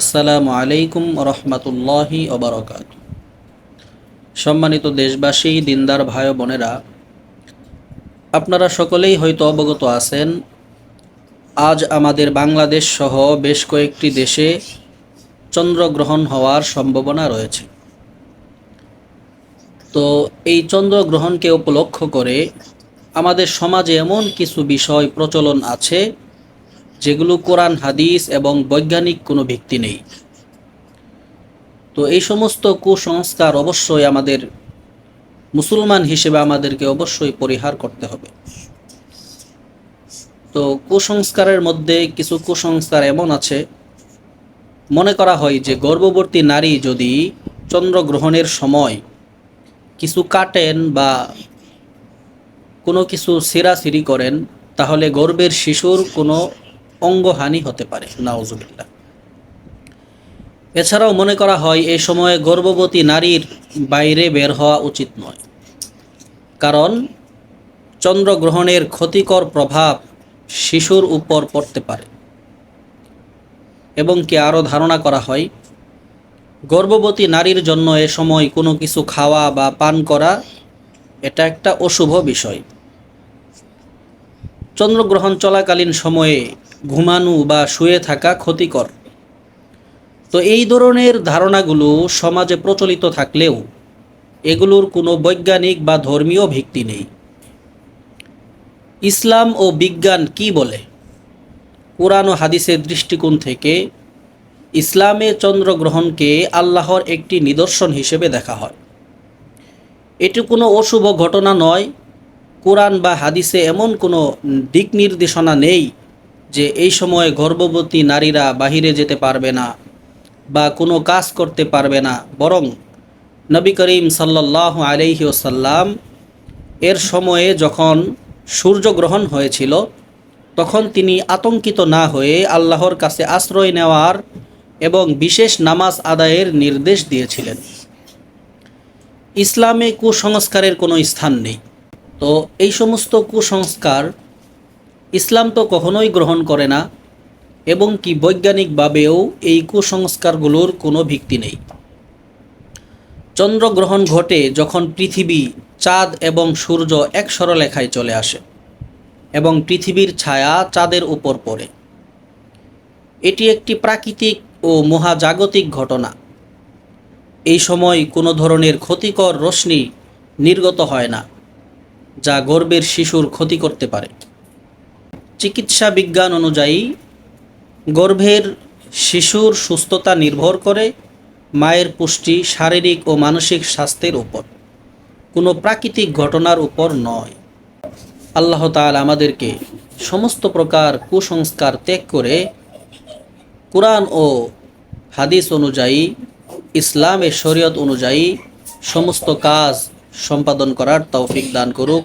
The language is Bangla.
আসসালামু আলাইকুম রহমতুল্লাহি ওবরকাত। সম্মানিত দেশবাসী, দিনদার ভাই বোনেরা, আপনারা সকলেই হয়তো অবগত আছেন, আজ আমাদের বাংলাদেশ সহ বেশ কয়েকটি দেশে চন্দ্রগ্রহণ হওয়ার সম্ভাবনা রয়েছে। তো এই চন্দ্রগ্রহণকে উপলক্ষ করে আমাদের সমাজে এমন কিছু বিষয় প্রচলন আছে যেগুলো কোরআন, হাদিস এবং বৈজ্ঞানিক কোনো ভিত্তি নেই। তো এই সমস্ত কুসংস্কার অবশ্যই আমাদের মুসলমান হিসেবে আমাদেরকে অবশ্যই পরিহার করতে হবে। তো কুসংস্কারের মধ্যে কিছু কুসংস্কার এমন আছে, মনে করা হয় যে গর্ভবর্তী নারী যদি চন্দ্রগ্রহণের সময় কিছু কাটেন বা কোনো কিছু সিরাসিরি করেন, তাহলে গর্ভের শিশুর কোনো অঙ্গহানি হতে পারে, নাউজুবিল্লাহ। এছাড়াও মনে করা হয় এই সময়ে গর্ভবতী নারীর বাইরে বের হওয়া উচিত নয়। কারণ, চন্দ্রগ্রহণের ক্ষতিকর প্রভাব শিশুর উপর পড়তে পারে। এবং কি আরও ধারণা করা হয়, গর্ভবতী নারীর জন্য এ সময় কোনো কিছু খাওয়া বা পান করা, এটা একটা অশুভ বিষয়। চন্দ্রগ্রহণ চলাকালীন সময়ে ঘুমানো বা শুয়ে থাকা ক্ষতিকর। তো এই ধরনের ধারণাগুলো সমাজে প্রচলিত থাকলেও এগুলোর কোনো বৈজ্ঞানিক বা ধর্মীয় ভিত্তি নেই। ইসলাম ও বিজ্ঞান কি বলে? কোরআন ও হাদিসের দৃষ্টিকোণ থেকে ইসলামে চন্দ্রগ্রহণকে আল্লাহর একটি নিদর্শন হিসেবে দেখা হয়। এটি কোনো অশুভ ঘটনা নয়। কোরআন বা হাদিসে এমন কোনো দিক নির্দেশনা নেই যে এই সময় গর্ভবতী নারীরা বাহিরে যেতে পারবে না বা কোনো কাজ করতে পারবে না। বরং নবী করিম সাল্লাহ আলহি ওসাল্লাম এর সময়ে যখন সূর্যগ্রহণ হয়েছিল, তখন তিনি আতঙ্কিত না হয়ে আল্লাহর কাছে আশ্রয় নেওয়ার এবং বিশেষ নামাজ আদায়ের নির্দেশ দিয়েছিলেন। ইসলামে কুসংস্কারের কোনো স্থান নেই। তো এই সমস্ত কুসংস্কার ইসলাম তো কখনোই গ্রহণ করে না, এবং কি বৈজ্ঞানিকভাবেও এই কুসংস্কারগুলোর কোনো ভিত্তি নেই। চন্দ্রগ্রহণ ঘটে যখন পৃথিবী, চাঁদ এবং সূর্য এক সরলেখায় চলে আসে, এবং পৃথিবীর ছায়া চাঁদের উপর পড়ে। এটি একটি প্রাকৃতিক ও মহাজাগতিক ঘটনা। এই সময় কোনো ধরনের ক্ষতিকর রশ্মি নির্গত হয় না, যা গর্বের শিশুর ক্ষতি করতে পারে। চিকিৎসা বিজ্ঞান অনুযায়ী গর্ভের শিশুর সুস্থতা নির্ভর করে মায়ের পুষ্টি শারীরিক ও মানসিক স্বাস্থ্যের উপর। কোনো প্রাকৃতিক ঘটনার উপর নয়। আল্লাহ তাল আমাদেরকে সমস্ত প্রকার কুসংস্কার ত্যাগ করে কোরআন ও হাদিস অনুযায়ী, ইসলামের শরীয়ত অনুযায়ী সমস্ত কাজ সম্পাদন করার তৌফিক দান করুক।